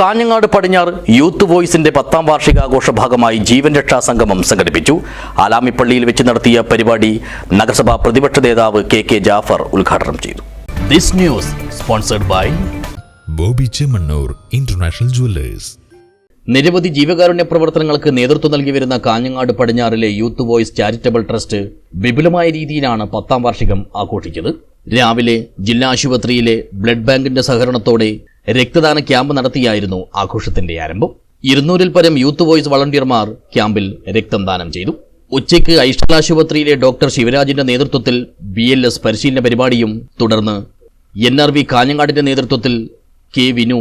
കാഞ്ഞങ്ങാട് പടിഞ്ഞാറ് യൂത്ത് വോയിസിന്റെ പത്താം വാർഷികാഘോഷ ഭാഗമായി ജീവൻ രക്ഷാ സംഗമം സംഘടിപ്പിച്ചു. ആലാമിപ്പള്ളിയിൽ വെച്ച് നടത്തിയ പരിപാടി നഗരസഭാ പ്രതിപക്ഷ നേതാവ് കെ കെ ജാഫർ ഉദ്ഘാടനം ചെയ്തു. This news sponsored by Boby Chemmanur international jewellers. നിരവധി ജീവകാരുണ്യ പ്രവർത്തനങ്ങൾക്ക് നേതൃത്വം നൽകി വരുന്ന കാഞ്ഞങ്ങാട് പടിഞ്ഞാറിലെ യൂത്ത് വോയിസ് ചാരിറ്റബിൾ ട്രസ്റ്റ് വിപുലമായ രീതിയിലാണ് പത്താം വാർഷികം ആഘോഷിച്ചത്. രാവിലെ ജില്ലാ ആശുപത്രിയിലെ ബ്ലഡ് ബാങ്കിന്റെ സഹകരണത്തോടെ രക്തദാന ക്യാമ്പ് നടത്തിയായിരുന്നു ആഘോഷത്തിന്റെ ആരംഭം. ഇരുന്നൂറിൽ പരം യൂത്ത് വോയിസ് വളണ്ടിയർമാർ ക്യാമ്പിൽ രക്തം ദാനം ചെയ്തു. ഉച്ചയ്ക്ക് ഐഷൽ ആശുപത്രിയിലെ ഡോക്ടർ ശിവരാജിന്റെ നേതൃത്വത്തിൽ ബി എൽ എസ് പരിശീലന പരിപാടിയും തുടർന്ന് എൻ ആർ വി കാഞ്ഞങ്ങാടിന്റെ നേതൃത്വത്തിൽ കെ വിനു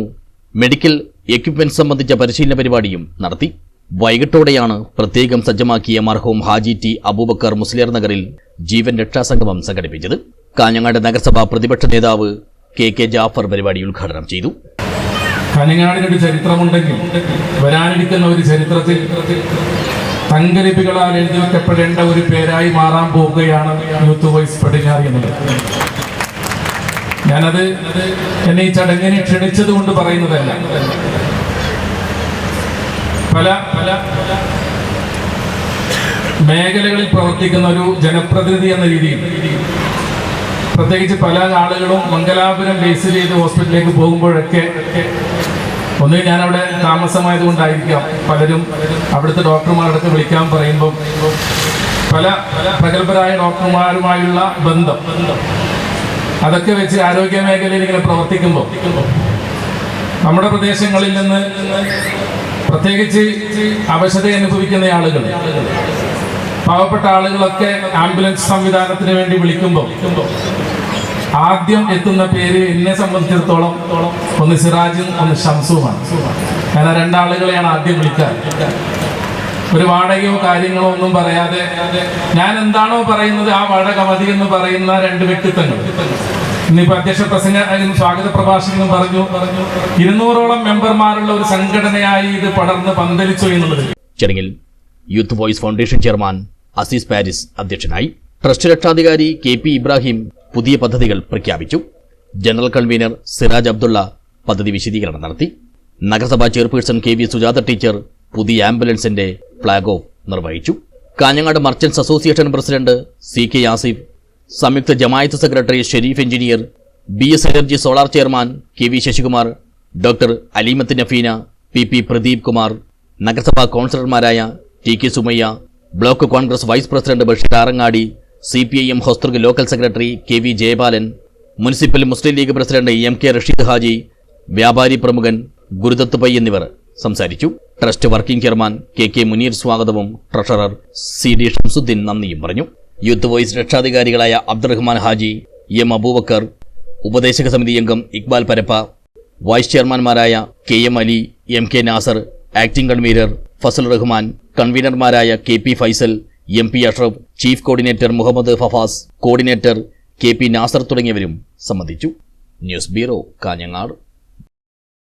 മെഡിക്കൽ എക്യുപ്മെന്റ് സംബന്ധിച്ച പരിശീലന പരിപാടിയും നടത്തി. വൈകിട്ടോടെയാണ് പ്രത്യേകം സജ്ജമാക്കിയ മർഹൂം ഹാജി ടി അബൂബക്കർ മുസ്ലിയർ നഗറിൽ ജീവൻ രക്ഷാസംഗമം സംഘടിപ്പിച്ചത്. കാഞ്ഞങ്ങാട് നഗരസഭാ പ്രതിപക്ഷ നേതാവ് കെ കെ ജാഫർ പരിപാടി ഉദ്ഘാടനം ചെയ്തു. കനിങ്ങാടിനൊരു ചരിത്രമുണ്ടെങ്കിൽ വരാനിരിക്കുന്ന ഒരു ചരിത്രത്തിൽ തങ്കലിപികളാൽ എഴുതി വെക്കപ്പെടേണ്ട ഒരു പേരായി മാറാൻ പോവുകയാണ് യൂത്ത് വോയിസ് പടിഞ്ഞാറി എന്നുള്ളത്. ഞാനത് എന്നെ ഈ ചടങ്ങിനെ ക്ഷണിച്ചത് കൊണ്ട് പറയുന്നതല്ല. പല പല മേഖലകളിൽ പ്രവർത്തിക്കുന്ന ഒരു ജനപ്രതിനിധി എന്ന രീതിയിൽ പ്രത്യേകിച്ച് പല ആളുകളും മംഗലാപുരം ബേസ് ചെയ്ത് ഹോസ്പിറ്റലിലേക്ക് പോകുമ്പോഴൊക്കെ ഒന്ന് ഞാൻ അവിടെ താമസമായത് കൊണ്ടായിരിക്കാം പലരും അവിടുത്തെ ഡോക്ടർമാരടുത്ത് വിളിക്കാൻ പറയുമ്പോൾ പല പ്രഗത്ഭരായ ഡോക്ടർമാരുമായുള്ള ബന്ധം. അതൊക്കെ വെച്ച് ആരോഗ്യ മേഖലയിൽ ഇങ്ങനെ പ്രവർത്തിക്കുമ്പോൾ നമ്മുടെ പ്രദേശങ്ങളിൽ നിന്ന് പ്രത്യേകിച്ച് അവശത അനുഭവിക്കുന്ന ആളുകൾ പാവപ്പെട്ട ആളുകളൊക്കെ ആംബുലൻസ് സംവിധാനത്തിന് വേണ്ടി വിളിക്കുമ്പോൾ ആദ്യം എത്തുന്ന പേര് എന്നെ സംബന്ധിച്ചിടത്തോളം ഒന്ന് സിറാജും ഒന്ന് ഷംസുമാണ്. ഞാൻ ആ രണ്ടാളുകളെയാണ് ആദ്യം വിളിക്കാറ്. ഒരു വാടകയോ കാര്യങ്ങളോ ഒന്നും പറയാതെ ഞാൻ എന്താണോ പറയുന്നത് ആ വാടക മതി എന്ന് പറയുന്ന രണ്ട് വ്യക്തിത്വങ്ങൾ. ഇന്നിപ്പോ അധ്യക്ഷ പ്രസംഗ സ്വാഗത പ്രഭാഷകനും പറഞ്ഞു. ഇരുന്നൂറോളം മെമ്പർമാരുള്ള ഒരു സംഘടനയായി ഇത് പടർന്ന് പന്തലിച്ചു എന്നുള്ളത് youth voice foundation chairman Azeez Paris അധ്യക്ഷനായി ട്രസ്റ്റ് രക്ഷാധികാരി കെ പി ഇബ്രാഹിം പുതിയ പദ്ധതികൾ പ്രഖ്യാപിച്ചു. ജനറൽ കൺവീനർ സിറാജ് അബ്ദുള്ള പദ്ധതി വിശദീകരണം നടത്തി. നഗരസഭാ chairperson K V Sujatha teacher പുതിയ ആംബുലൻസിന്റെ ഫ്ളാഗ് ഓഫ് നിർവഹിച്ചു. Kanhangad merchants association president C K Asif Samyukta Jamaat secretary Sharif engineer B S energy solar chairman K V Sasikumar doctor Aleemath Nafeena P P Pradeep Kumar നഗരസഭാ കൗൺസിലർമാരായ T K Sumayya block Congress vice president Basheer Arangadi C P I M Hosdurg local secretary K V Jayapalan municipal Muslim League president M K Rasheed Haji വ്യാപാരി പ്രമുഖൻ ഗുരുദത്ത് പൈ എന്നിവർ സംസാരിച്ചു. Trust working chairman K K Muneer സ്വാഗതവും treasurer C D Shamsuddin നന്ദിയും പറഞ്ഞു. Youth voice രക്ഷാധികാരികളായ Abdurahman Haji M Abubakar ഉപദേശക സമിതി അംഗം Iqbal Parappa vice ചെയർമാൻമാരായ K M Ali M K Nasar acting convener Fasal Rahman കൺവീനർമാരായ K P Faisal M P Ashraf chief coordinator Muhammad Fafas coordinator K P Nasar തുടങ്ങിയവരും സംബന്ധിച്ചു. News bureau Kanhangad.